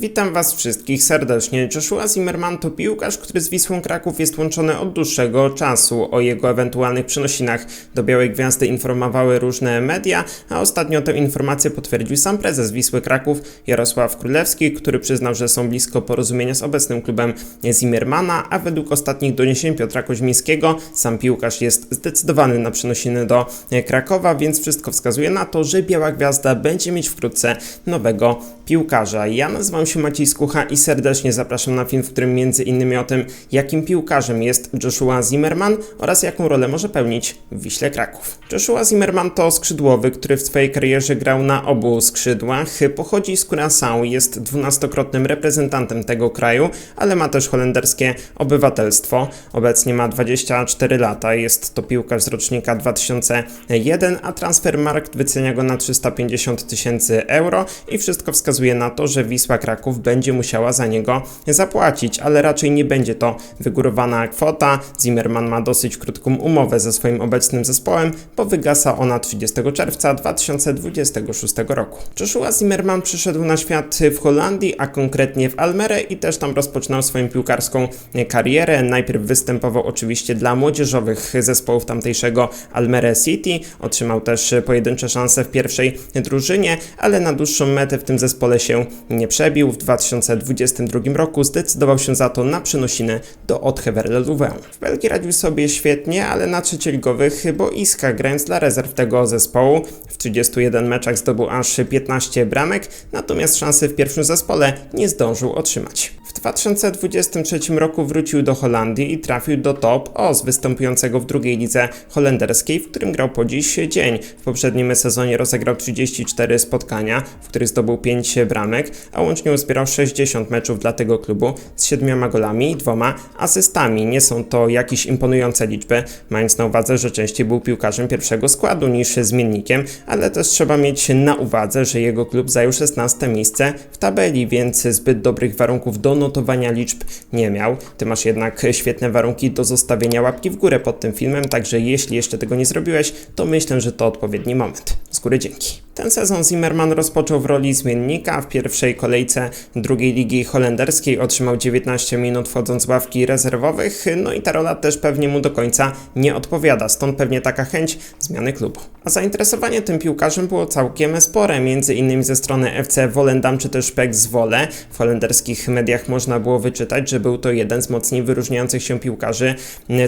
Witam Was wszystkich serdecznie. Joshua Zimmerman to piłkarz, który z Wisłą Kraków jest łączony od dłuższego czasu. O jego ewentualnych przenosinach do Białej Gwiazdy informowały różne media, a ostatnio tę informację potwierdził sam prezes Wisły Kraków Jarosław Królewski, który przyznał, że są blisko porozumienia z obecnym klubem Zimmermana, a według ostatnich doniesień Piotra Koźmińskiego sam piłkarz jest zdecydowany na przenosiny do Krakowa, więc wszystko wskazuje na to, że Biała Gwiazda będzie mieć wkrótce nowego piłkarza. Ja nazywam się Maciej Skucha i serdecznie zapraszam na film, w którym między innymi o tym, jakim piłkarzem jest Joshua Zimmerman oraz jaką rolę może pełnić w Wiśle Kraków. Joshua Zimmerman to skrzydłowy, który w swojej karierze grał na obu skrzydłach. Pochodzi z Curaçao, jest dwunastokrotnym reprezentantem tego kraju, ale ma też holenderskie obywatelstwo. Obecnie ma 24 lata, jest to piłkarz z rocznika 2001, a Transfermarkt wycenia go na 350 tysięcy euro i wszystko wskazuje na to, że Wisła Kraków będzie musiała za niego zapłacić, ale raczej nie będzie to wygórowana kwota. Zimmerman ma dosyć krótką umowę ze swoim obecnym zespołem, bo wygasa ona 30 czerwca 2026 roku. Joshua Zimmerman przyszedł na świat w Holandii, a konkretnie w Almerę i też tam rozpoczynał swoją piłkarską karierę. Najpierw występował oczywiście dla młodzieżowych zespołów tamtejszego Almere City, otrzymał też pojedyncze szanse w pierwszej drużynie, ale na dłuższą metę w tym zespole się nie przebił. W 2022 roku zdecydował się za to na przenosiny do Louvain. W Belgii radził sobie świetnie, ale na trzecioligowych boiskach, grając dla rezerw tego zespołu. W 31 meczach zdobył aż 15 bramek, natomiast szansy w pierwszym zespole nie zdążył otrzymać. W 2023 roku wrócił do Holandii i trafił do top OS występującego w drugiej lidze holenderskiej, w którym grał po dziś dzień. W poprzednim sezonie rozegrał 34 spotkania, w których zdobył 5 bramek, a łącznie uzbierał 60 meczów dla tego klubu z 7 golami i dwoma asystami. Nie są to jakieś imponujące liczby, mając na uwadze, że częściej był piłkarzem pierwszego składu niż zmiennikiem, ale też trzeba mieć na uwadze, że jego klub zajął 16 miejsce w tabeli, więc zbyt dobrych warunków do notowania liczb nie miał. Ty masz jednak świetne warunki do zostawienia łapki w górę pod tym filmem, także jeśli jeszcze tego nie zrobiłeś, to myślę, że to odpowiedni moment. Z dzięki. Ten sezon Zimmerman rozpoczął w roli zmiennika. W pierwszej kolejce drugiej ligi holenderskiej otrzymał 19 minut wchodząc z ławki rezerwowych, no i ta rola też pewnie mu do końca nie odpowiada, stąd pewnie taka chęć zmiany klubu. A zainteresowanie tym piłkarzem było całkiem spore, między innymi ze strony FC Volendam czy też PEC Zwolle. W holenderskich mediach można było wyczytać, że był to jeden z mocniej wyróżniających się piłkarzy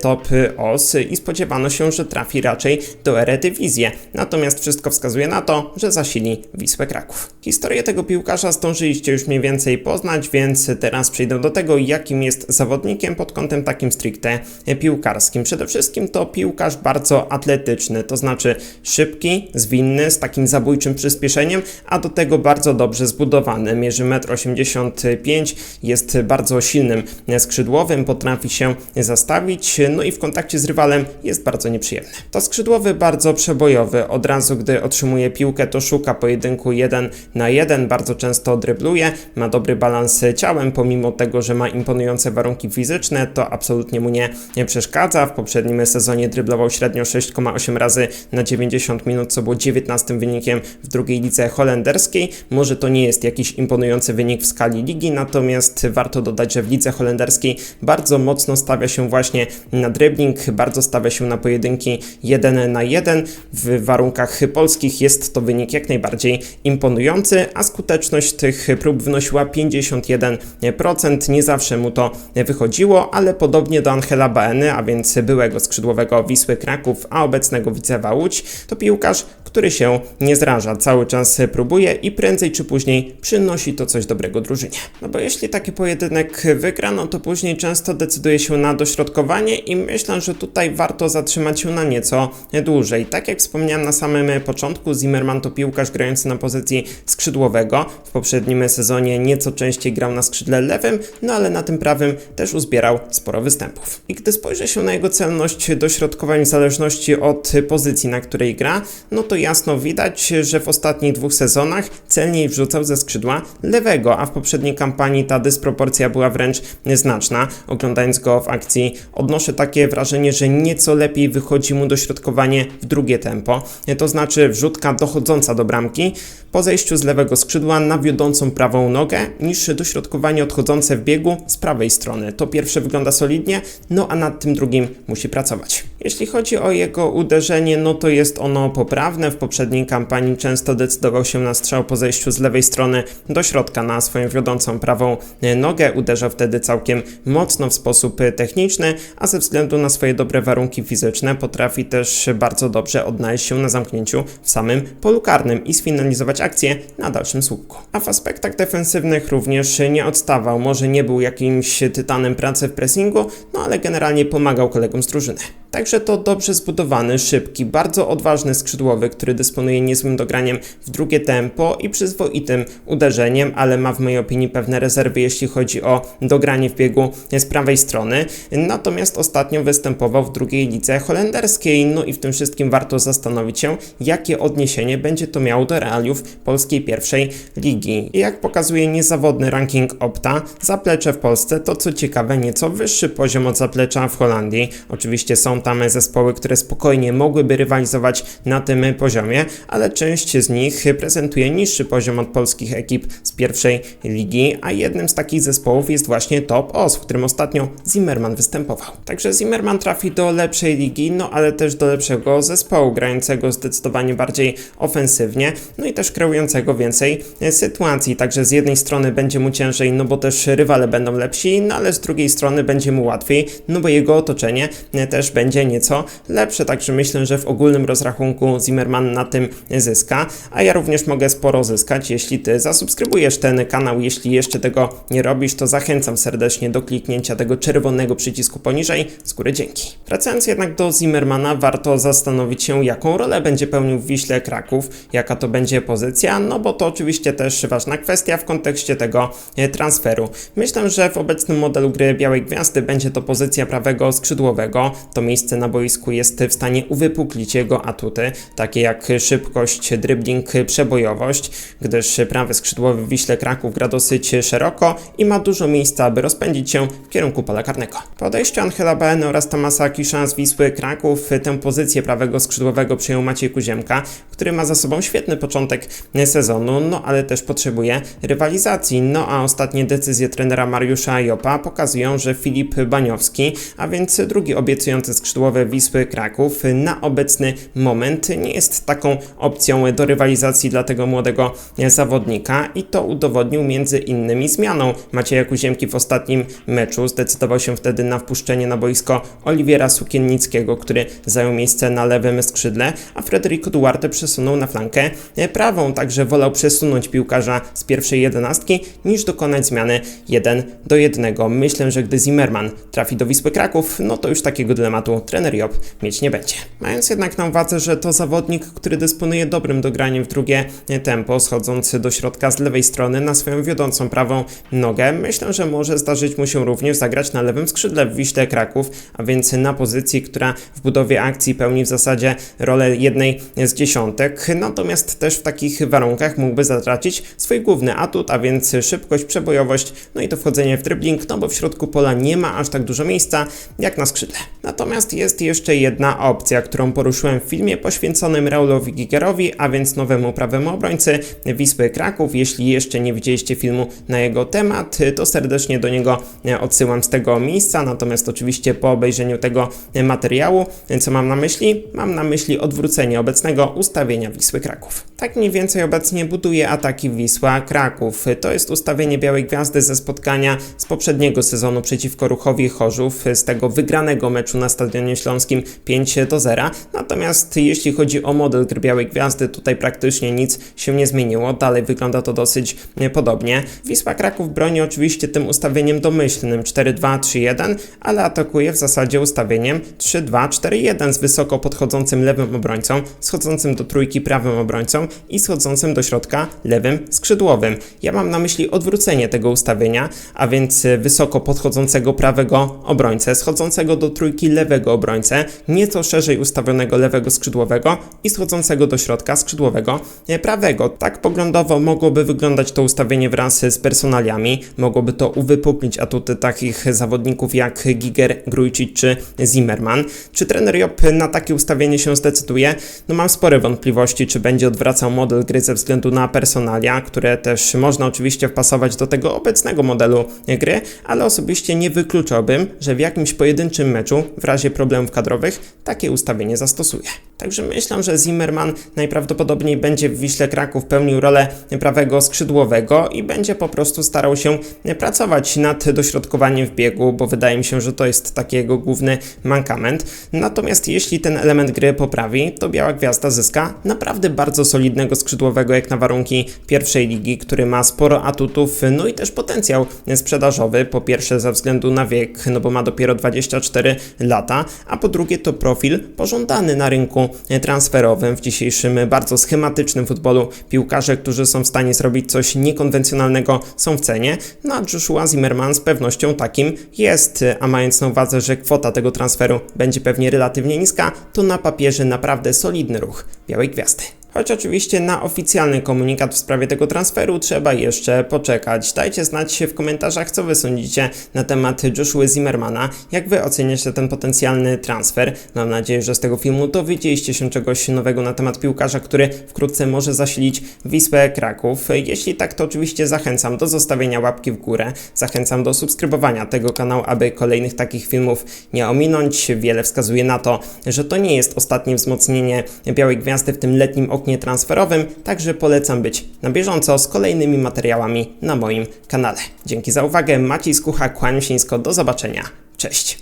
top OS i spodziewano się, że trafi raczej do Eredivisie. Natomiast wszystko wskazuje na to, że zasili Wisłę Kraków. Historię tego piłkarza zdążyliście już mniej więcej poznać, więc teraz przejdę do tego, jakim jest zawodnikiem pod kątem takim stricte piłkarskim. Przede wszystkim to piłkarz bardzo atletyczny, to znaczy szybki, zwinny, z takim zabójczym przyspieszeniem, a do tego bardzo dobrze zbudowany. Mierzy 1,85 m, jest bardzo silnym skrzydłowym, potrafi się zastawić, no i w kontakcie z rywalem jest bardzo nieprzyjemny. To skrzydłowy bardzo przebojowy, od razu gdy otrzymuje piłkę, to szuka pojedynku 1 na 1, bardzo często drybluje, ma dobry balans ciałem, pomimo tego, że ma imponujące warunki fizyczne, to absolutnie mu nie, nie przeszkadza. W poprzednim sezonie dryblował średnio 6,8 razy na 90 minut, co było 19 wynikiem w drugiej lidze holenderskiej. Może to nie jest jakiś imponujący wynik w skali ligi, natomiast warto dodać, że w lidze holenderskiej bardzo mocno stawia się właśnie na dribbling, bardzo stawia się na pojedynki 1 na 1. W warunkach polskich jest to wynik jak najbardziej imponujący, a skuteczność tych prób wynosiła 51%. Nie zawsze mu to wychodziło, ale podobnie do Angela Baeny, a więc byłego skrzydłowego Wisły Kraków, a obecnego Widzewa Łódź, to piłkarz, który się nie zraża, cały czas próbuje i prędzej czy później przynosi to coś dobrego drużynie. No bo jeśli taki pojedynek wygra, no to później często decyduje się na dośrodkowanie i myślę, że tutaj warto zatrzymać się na nieco dłużej. Tak jak wspomniałem na samym początku, Zimmerman to piłkarz grający na pozycji skrzydłowego. W poprzednim sezonie nieco częściej grał na skrzydle lewym, no ale na tym prawym też uzbierał sporo występów. I gdy spojrzy się na jego celność dośrodkowań w zależności od pozycji, na której gra, no to jasno widać, że w ostatnich dwóch sezonach celniej wrzucał ze skrzydła lewego, a w poprzedniej kampanii ta dysproporcja była wręcz znaczna. Oglądając go w akcji, odnoszę takie wrażenie, że nieco lepiej wychodzi mu dośrodkowanie w drugie tempo. To znaczy wrzutka dochodząca do bramki po zejściu z lewego skrzydła na wiodącą prawą nogę niż dośrodkowanie odchodzące w biegu z prawej strony. To pierwsze wygląda solidnie, no a nad tym drugim musi pracować. Jeśli chodzi o jego uderzenie, no to jest ono poprawne. W poprzedniej kampanii często decydował się na strzał po zejściu z lewej strony do środka na swoją wiodącą prawą nogę. Uderzał wtedy całkiem mocno w sposób techniczny, a ze względu na swoje dobre warunki fizyczne potrafi też bardzo dobrze odnaleźć się na zamknięciu w samym polu karnym i sfinalizować akcję na dalszym słupku. A w aspektach defensywnych również nie odstawał. Może nie był jakimś tytanem pracy w pressingu, no ale generalnie pomagał kolegom z drużyny. Także to dobrze zbudowany, szybki, bardzo odważny skrzydłowy, który dysponuje niezłym dograniem w drugie tempo i przyzwoitym uderzeniem, ale ma w mojej opinii pewne rezerwy, jeśli chodzi o dogranie w biegu z prawej strony. Natomiast ostatnio występował w drugiej lidze holenderskiej, no i w tym wszystkim warto zastanowić się, jakie odniesienie będzie to miało do realiów polskiej pierwszej ligi. I jak pokazuje niezawodny ranking Opta, zaplecze w Polsce to co ciekawe nieco wyższy poziom od zaplecza w Holandii. Oczywiście są tam zespoły, które spokojnie mogłyby rywalizować na tym poziomie, ale część z nich prezentuje niższy poziom od polskich ekip z pierwszej ligi, a jednym z takich zespołów jest właśnie Top Os, w którym ostatnio Zimmerman występował. Także Zimmerman trafi do lepszej ligi, no ale też do lepszego zespołu, grającego zdecydowanie bardziej ofensywnie, no i też kreującego więcej sytuacji. Także z jednej strony będzie mu ciężej, no bo też rywale będą lepsi, no ale z drugiej strony będzie mu łatwiej, no bo jego otoczenie też będzie nieco lepsze. Także myślę, że w ogólnym rozrachunku Zimmerman na tym zyska, a ja również mogę sporo zyskać, jeśli ty zasubskrybujesz ten kanał. Jeśli jeszcze tego nie robisz, to zachęcam serdecznie do kliknięcia tego czerwonego przycisku poniżej. Z góry dzięki. Wracając jednak do Zimmermana, warto zastanowić się, jaką rolę będzie pełnił w Wiśle Kraków, jaka to będzie pozycja, no bo to oczywiście też ważna kwestia w kontekście tego e, transferu. Myślę, że w obecnym modelu gry Białej Gwiazdy będzie to pozycja prawego skrzydłowego. To miejsce na boisku jest w stanie uwypuklić jego atuty, takie jak szybkość, dribbling, przebojowość, gdyż prawy skrzydłowy w Wiśle Kraków gra dosyć szeroko i ma dużo miejsca, aby rozpędzić się w kierunku pola karnego. Po odejściu Angela Baeny oraz Tomasa Kisza z Wisły Kraków tę pozycję prawego skrzydłowego przyjął Maciej Kuziemka, który ma za sobą świetny początek sezonu, no ale też potrzebuje rywalizacji. No a ostatnie decyzje trenera Mariusza Jopa pokazują, że Filip Baniowski, a więc drugi obiecujący skrzydłowy Wisły Kraków, na obecny moment nie jest taką opcją do rywalizacji dla tego młodego zawodnika i to udowodnił między innymi zmianą Macieja Kuziemki w ostatnim meczu. Zdecydował się wtedy na wpuszczenie na boisko Oliwiera Sukiennickiego, który zajął miejsce na lewym skrzydle, a Frederico Duarte przesunął na flankę prawą, także wolał przesunąć piłkarza z pierwszej jedenastki niż dokonać zmiany 1 do 1. Myślę, że gdy Zimmerman trafi do Wisły Kraków, no to już takiego dylematu trener Job mieć nie będzie. Mając jednak na uwadze, że to zawodnik, który dysponuje dobrym dograniem w drugie tempo, schodzący do środka z lewej strony na swoją wiodącą prawą nogę, myślę, że może zdarzyć mu się również zagrać na lewym skrzydle w Wiśle Kraków, a więc na pozycji, która w budowie akcji pełni w zasadzie rolę jednej z dziesiątek, natomiast też w takich warunkach mógłby zatracić swój główny atut, a więc szybkość, przebojowość, no i to wchodzenie w dribbling, no bo w środku pola nie ma aż tak dużo miejsca jak na skrzydle. Natomiast jest jeszcze jedna opcja, którą poruszyłem w filmie poświęconym Raulowi Gigerowi, a więc nowemu prawemu obrońcy Wisły Kraków. Jeśli jeszcze nie widzieliście filmu na jego temat, to serdecznie do niego odsyłam z tego miejsca, natomiast oczywiście po obejrzeniu tego materiału, co mam na myśli? Mam na myśli odwrócenie obecnego ustawienia Wisły Kraków. Tak mniej więcej obecnie buduje ataki Wisła Kraków. To jest ustawienie Białej Gwiazdy ze spotkania z poprzedniego sezonu przeciwko Ruchowi Chorzów, z tego wygranego meczu na Stadionie Śląskim 5 do 0. Natomiast jeśli chodzi o model gry Białej Gwiazdy, tutaj praktycznie nic się nie zmieniło. Dalej wygląda to dosyć podobnie. Wisła Kraków broni oczywiście tym ustawieniem domyślnym 4-2-3-1, ale atakuje w zasadzie ustawieniem 3-2-4-1 z wysoko podchodzącym lewym obrońcą, schodzącym do trójki prawym obrońcą i schodzącym do środka lewym skrzydłowym. Ja mam na myśli odwrócenie tego ustawienia, a więc wysoko podchodzącego prawego obrońcę, schodzącego do trójki lewego obrońcę, nieco szerzej ustawionego lewego skrzydłowego i schodzącego do środka skrzydłowego e, prawego. Tak poglądowo mogłoby wyglądać to ustawienie wraz z personaliami, mogłoby to uwypuklić atuty takich zawodników jak Giger, Grujic czy Zimmerman. Czy trener Job na takie ustawienie się zdecyduje? No mam spore wątpliwości, czy będzie odwracał model gry ze względu na personalia, które też można oczywiście wpasować do tego obecnego modelu gry, ale osobiście nie wykluczałbym, że w jakimś pojedynczym meczu, w razie problemów kadrowych, takie ustawienie zastosuje. Także myślę, że Zimmerman najprawdopodobniej będzie w Wiśle Kraków pełnił rolę prawego skrzydłowego i będzie po prostu starał się pracować nad dośrodkowaniem w biegu, bo wydaje mi się, że to jest taki jego główny mankament. Natomiast jeśli ten element gry poprawi, to Biała Gwiazda zyska naprawdę bardzo solidnego skrzydłowego jak na warunki pierwszej ligi, który ma sporo atutów, no i też potencjał sprzedażowy. Po pierwsze ze względu na wiek, no bo ma dopiero 24 lata, a po drugie to profil pożądany na rynku transferowym w dzisiejszym bardzo schematycznym futbolu. Piłkarze, którzy są w stanie zrobić coś niekonwencjonalnego są w cenie, no a Joshua Zimmerman z pewnością takim jest, a mając na uwadze, że kwota tego transferu będzie pewnie relatywnie niska, to na papierze naprawdę solidny ruch Białej Gwiazdy. Choć oczywiście na oficjalny komunikat w sprawie tego transferu trzeba jeszcze poczekać. Dajcie znać w komentarzach, co wy sądzicie na temat Joshua Zimmermana, jak wy oceniacie ten potencjalny transfer. Mam nadzieję, że z tego filmu dowiedzieliście się czegoś nowego na temat piłkarza, który wkrótce może zasilić Wisłę Kraków. Jeśli tak, to oczywiście zachęcam do zostawienia łapki w górę, zachęcam do subskrybowania tego kanału, aby kolejnych takich filmów nie ominąć. Wiele wskazuje na to, że to nie jest ostatnie wzmocnienie Białej Gwiazdy w tym letnim oknie transferowym, także polecam być na bieżąco z kolejnymi materiałami na moim kanale. Dzięki za uwagę, Maciej Skucha, kłaniam się nisko, do zobaczenia, cześć!